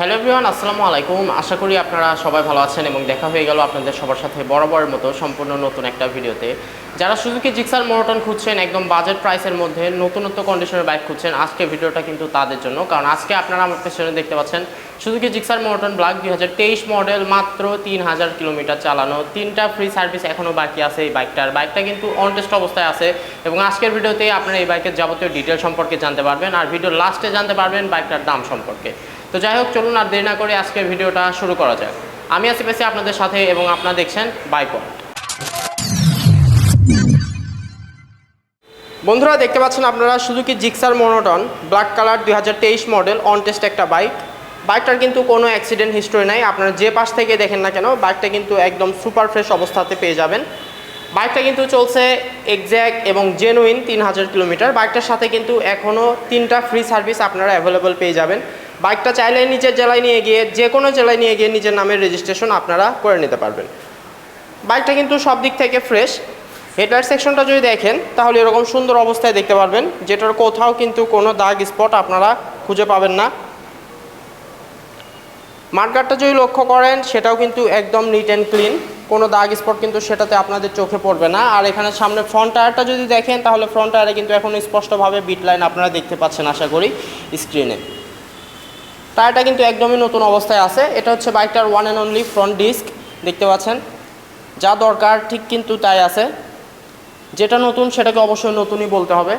Hello everyone, আসসালামু আলাইকুম। আশা করি আপনারা সবাই ভালো আছেন এবং দেখা হয়ে গেল আপনাদের সবার সাথে বরাবরের মতো সম্পূর্ণ নতুন একটা ভিডিওতে। যারা সুজুকি জিক্সার মোটন খুঁজছেন, একদম বাজেট প্রাইসের মধ্যে নতুনত্ব কন্ডিশনের বাইক খুঁজছেন, আজকে ভিডিওটা কিন্তু তাদের জন্য। কারণ আজকে আপনারা আমার পেছনে দেখতে পাচ্ছেন, সুজুকি জিক্সার মোটন ব্ল্যাক দুই মডেল মাত্র তিন হাজার কিলোমিটার চালানো। তিনটা ফ্রি সার্ভিস এখনও বাকি আছে এই বাইকটার বাইকটা কিন্তু অন টেস্ট অবস্থায় আছে এবং আজকের ভিডিওতে আপনারা এই বাইকের যাবতীয় ডিটেল সম্পর্কে জানতে পারবেন। আর ভিডিও লাস্টে জানতে পারবেন বাইকটার দাম সম্পর্কে। তো যাই হোক, চলুন আর দেরি না করে আজকের ভিডিওটা শুরু করা যাক। আমি আছি পেছি আপনাদের সাথে এবং আপনারা দেখছেন বাইক বন্ধুরা, দেখতে পাচ্ছেন আপনারা Suzuki Gixxer monotone black colour দুই হাজার তেইশ মডেল অন টেস্ট একটা বাইক। বাইকটার কিন্তু কোনো অ্যাক্সিডেন্ট হিস্টোরি নাই, আপনারা যে পাশ থেকে দেখেন না কেন, বাইকটা কিন্তু একদম সুপার ফ্রেশ অবস্থাতে পেয়ে যাবেন। বাইকটা কিন্তু চলছে এক্স্যাক্ট এবং জেনুইন তিন হাজার কিলোমিটার। বাইকটার সাথে কিন্তু এখনও তিনটা ফ্রি সার্ভিস আপনারা অ্যাভেলেবল পেয়ে যাবেন। বাইকটা চাইলে নিজের জেলায় নিয়ে গিয়ে, যে কোনো জেলায় নিয়ে গিয়ে নিজের নামের রেজিস্ট্রেশন আপনারা করে নিতে পারবেন। বাইকটা কিন্তু সব দিক থেকে ফ্রেশ হেডলাইট সেকশনটা যদি দেখেন, তাহলে এরকম সুন্দর অবস্থায় দেখতে পারবেন, যেটার কোথাও কিন্তু কোনো দাগ স্পট আপনারা খুঁজে পাবেন না। মার্কারটা যদি লক্ষ্য করেন, সেটাও কিন্তু একদম নিট অ্যান্ড ক্লিন কোনো দাগ স্পট কিন্তু সেটাতে আপনাদের চোখে পড়বে না। আর এখানে সামনে ফ্রন্ট টায়ারটা যদি দেখেন, তাহলে ফ্রন্ট টায়ারে কিন্তু এখন স্পষ্টভাবে বিট লাইন আপনারা দেখতে পাচ্ছেন, আশা করি স্ক্রিনে টায়ারটা কিন্তু একদমই নতুন অবস্থায় আছে। এটা হচ্ছে বাইকটার one and only front disc দেখতে পাচ্ছেন। যা দরকার, ঠিক কিন্তু তাই আছে। যেটা নতুন, সেটাকে অবশ্যই নতুনই বলতে হবে।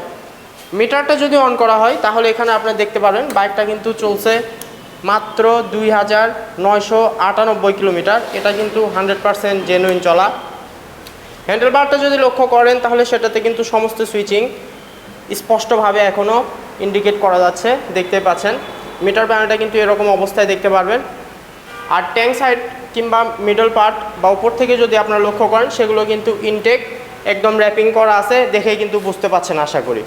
মিটারটা যদি অন করা হয়, তাহলে এখানে আপনি দেখতে পারেন বাইকটা কিন্তু চলছে মাত্র দুই হাজার নয়শো আটানব্বই কিলোমিটার। এটা কিন্তু হান্ড্রেড পারসেন্ট জেনুইন চলা। হ্যান্ডেল বারটা যদি লক্ষ্য করেন, তাহলে সেটাতে কিন্তু সমস্ত সুইচিং স্পষ্টভাবে এখনও ইন্ডিকেট করা যাচ্ছে। দেখতে পাচ্ছেন। মিটার প্যানেলটা কিন্তু এরকম অবস্থায় দেখতে পারবেন। আর ট্যাঙ্ক সাইড কিংবা মিডল পার্ট বা উপর থেকে যদি আপনারা লক্ষ্য করেন, সেগুলো কিন্তু ইনটেক একদম র্যাপিং করা আছে, দেখেই কিন্তু বুঝতে পাচ্ছেন আশা করি।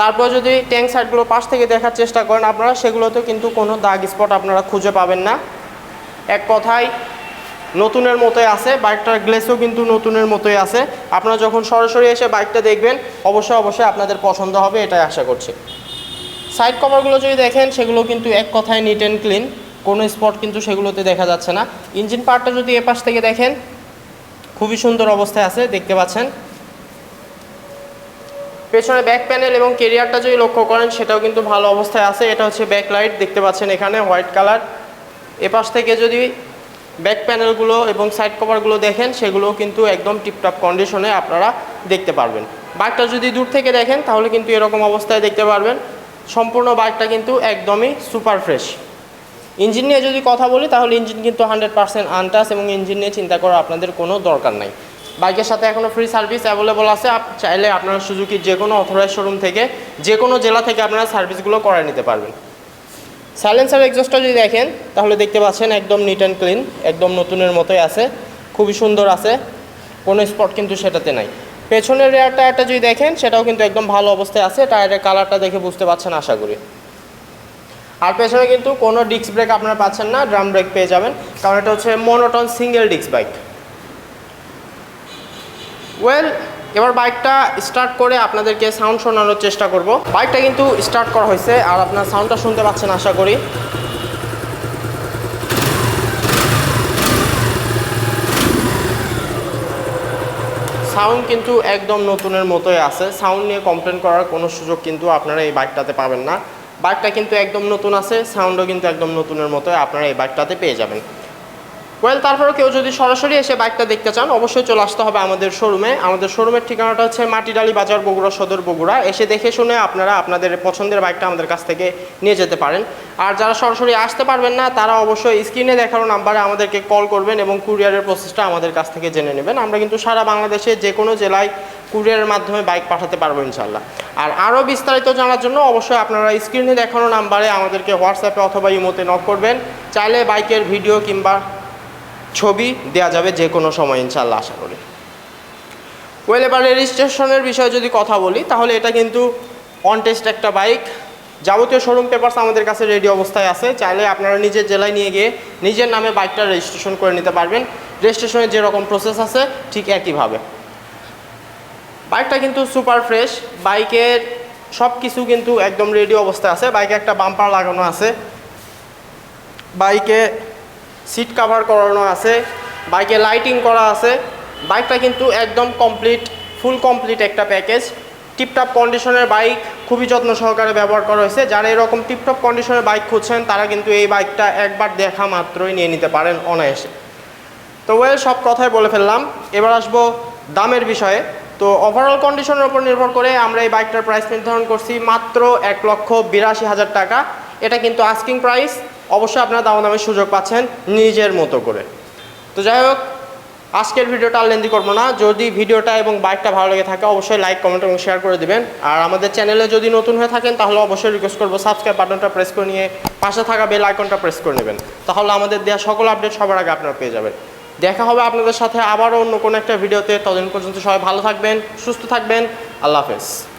তারপর যদি ট্যাঙ্ক সাইডগুলো পাশ থেকে দেখার চেষ্টা করেন আপনারা সেগুলোতে কিন্তু কোনো দাগ স্পট আপনারা খুঁজে পাবেন না। এক কথায়, নতুনের মতোই আছে বাইকটার গ্লেসও কিন্তু নতুনের মতোই আছে। আপনারা যখন সরাসরি এসে বাইকটা দেখবেন, অবশ্যই অবশ্যই আপনাদের পছন্দ হবে, এটাই আশা করছি। সাইড কভারগুলো যদি দেখেন, সেগুলো কিন্তু এক কথায় নিট অ্যান্ড ক্লিন কোনো স্পট কিন্তু সেগুলোতে দেখা যাচ্ছে না। ইঞ্জিন পার্টটা যদি এ পাশ থেকে দেখেন, খুবই সুন্দর অবস্থায় আছে, দেখতে পাচ্ছেন। পেছনে ব্যাক প্যানেল এবং কেরিয়ারটা যদি লক্ষ্য করেন, সেটাও কিন্তু ভালো অবস্থায় আছে। এটা হচ্ছে ব্যাক লাইট দেখতে পাচ্ছেন এখানে হোয়াইট কালার এপাশ থেকে যদি ব্যাক প্যানেলগুলো এবং সাইড কভারগুলো দেখেন সেগুলো কিন্তু একদম টিপটপ কন্ডিশনে আপনারা দেখতে পারবেন। বাইকটা যদি দূর থেকে দেখেন, তাহলে কিন্তু এরকম অবস্থায় দেখতে পারবেন। সম্পূর্ণ বাইকটা কিন্তু একদমই সুপার ফ্রেশ। ইঞ্জিন নিয়ে যদি কথা বলি, তাহলে ইঞ্জিন কিন্তু হান্ড্রেড পার্সেন্ট আনটাস এবং ইঞ্জিন নিয়ে চিন্তা করার আপনাদের কোনো দরকার নাই। বাইকের সাথে এখনও ফ্রি সার্ভিস অ্যাভেলেবল আছে। চাইলে আপনারা সুজুকির যে কোনো অথরাইজ শোরুম থেকে যে কোনো জেলা থেকে আপনারা সার্ভিসগুলো করে নিতে পারবেন। সাইলেন্সার এক্সস্টটা যদি দেখেন, তাহলে দেখতে পাচ্ছেন একদম নিট অ্যান্ড ক্লিন একদম নতুনের মতোই আছে, খুবই সুন্দর আছে, কোনো স্পট কিন্তু সেটাতে নাই। পেছনের রেয়ার টায়ারটা যদি দেখেন, সেটাও কিন্তু একদম ভালো অবস্থায় আছে। টায়ারের কালারটা দেখে বুঝতে পারছেন, আশা করি। আর পেছনে কিন্তু কোনো ডিস্ক ব্রেক আপনারা পাচ্ছেন না ড্রাম ব্রেক পেয়ে যাবেন। কারণ এটা হচ্ছে monotone single disc bike well এবার বাইকটা স্টার্ট করে আপনাদেরকে সাউন্ড শোনানোর চেষ্টা করব। বাইকটা কিন্তু স্টার্ট করা হয়েছে, আর আপনার সাউন্ডটা শুনতে পাচ্ছেন, আশা করি। সাউন্ড কিন্তু একদম নতুনের মতোই আছে। সাউন্ড নিয়ে কমপ্লেন করার কোনো সুযোগ কিন্তু আপনারা এই বাইকটাতে পাবেন না। বাইকটা কিন্তু একদম নতুন আছে, সাউন্ডও কিন্তু একদম নতুনের মতোই আপনারা এই বাইকটাতে পেয়ে যাবেন। ওয়েল তারপরে কেউ যদি সরাসরি এসে বাইকটা দেখতে চান, অবশ্যই চলে আসতে হবে আমাদের শোরুমে আমাদের শোরুমের ঠিকানাটা হচ্ছে মাটিডালি বাজার, বগুড়া সদর, বগুড়া। এসে দেখে শুনে আপনারা আপনাদের পছন্দের বাইকটা আমাদের কাছ থেকে নিয়ে যেতে পারেন। আর যারা সরাসরি আসতে পারবেন না, তারা অবশ্যই স্ক্রিনে দেখানো নাম্বারে আমাদেরকে কল করবেন এবং কুরিয়ারের প্রসেসটা আমাদের কাছ থেকে জেনে নেবেন। আমরা কিন্তু সারা বাংলাদেশে যে কোনো জেলায় কুরিয়ারের মাধ্যমে বাইক পাঠাতে পারব ইনশাল্লাহ আর আরও বিস্তারিত জানার জন্য অবশ্যই আপনারা স্ক্রিনে দেখানো নাম্বারে আমাদেরকে হোয়াটসঅ্যাপে অথবা ইমোতে নক করবেন। চাইলে বাইকের ভিডিও কিংবা ছবি দেওয়া যাবে যে কোনো সময় ইনশাল্লাহ আশা করি। ওয়েল এবার রেজিস্ট্রেশনের বিষয়ে যদি কথা বলি, তাহলে এটা কিন্তু অন টেস্ট একটা বাইক যাবতীয় শোরুম পেপারস আমাদের কাছে রেডি অবস্থায় আছে। চাইলে আপনারা নিজের জেলায় নিয়ে গিয়ে নিজের নামে বাইকটা রেজিস্ট্রেশন করে নিতে পারবেন। রেজিস্ট্রেশনের যেরকম প্রসেস আছে, ঠিক একইভাবে। বাইকটা কিন্তু সুপার ফ্রেশ বাইকের সব কিছু কিন্তু একদম রেডি অবস্থায় আছে। বাইকে একটা বাম্পার লাগানো আছে। বাইকে সিট কাভার করানো আছে বাইকে লাইটিং করা আছে। বাইকটা কিন্তু একদম কমপ্লিট ফুল কমপ্লিট একটা প্যাকেজ টিপটপ কন্ডিশনের বাইক খুবই যত্ন সহকারে ব্যবহার করা হয়েছে। যারা এরকম টিপটপ কন্ডিশনের বাইক খুঁজছেন, তারা কিন্তু এই বাইকটা একবার দেখা মাত্রই নিয়ে নিতে পারেন অনায়াসে। তো ওয়েল সব কথাই বলে ফেললাম। এবার আসব দামের বিষয়ে। তো ওভারঅল কন্ডিশনের উপর নির্ভর করে আমরা এই বাইকটার প্রাইস নির্ধারণ করছি মাত্র এক লক্ষ বিরাশি হাজার টাকা। এটা কিন্তু আস্কিং প্রাইস অবশ্যই আপনারা দাম দামের সুযোগ পাচ্ছেন নিজের মতো করে। তো যাই হোক, আজকের ভিডিওটা আর লেন্দি করব না। যদি ভিডিওটা এবং বাইকটা ভালো লেগে থাকে, অবশ্যই লাইক, কমেন্ট এবং শেয়ার করে দিবেন। আর আমাদের চ্যানেলে যদি নতুন হয়ে থাকেন, তাহলে অবশ্যই রিকোয়েস্ট করব সাবস্ক্রাইব বাটনটা প্রেস করে নিয়ে পাশে থাকা বেল আইকনটা প্রেস করে নেবেন। তাহলে আমাদের দেওয়া সকল আপডেট সবার আগে আপনারা পেয়ে যাবেন। দেখা হবে আপনাদের সাথে আবারও অন্য কোনো একটা ভিডিওতে। ততদিন পর্যন্ত সবাই ভালো থাকবেন, সুস্থ থাকবেন। আল্লাহ হাফেজ।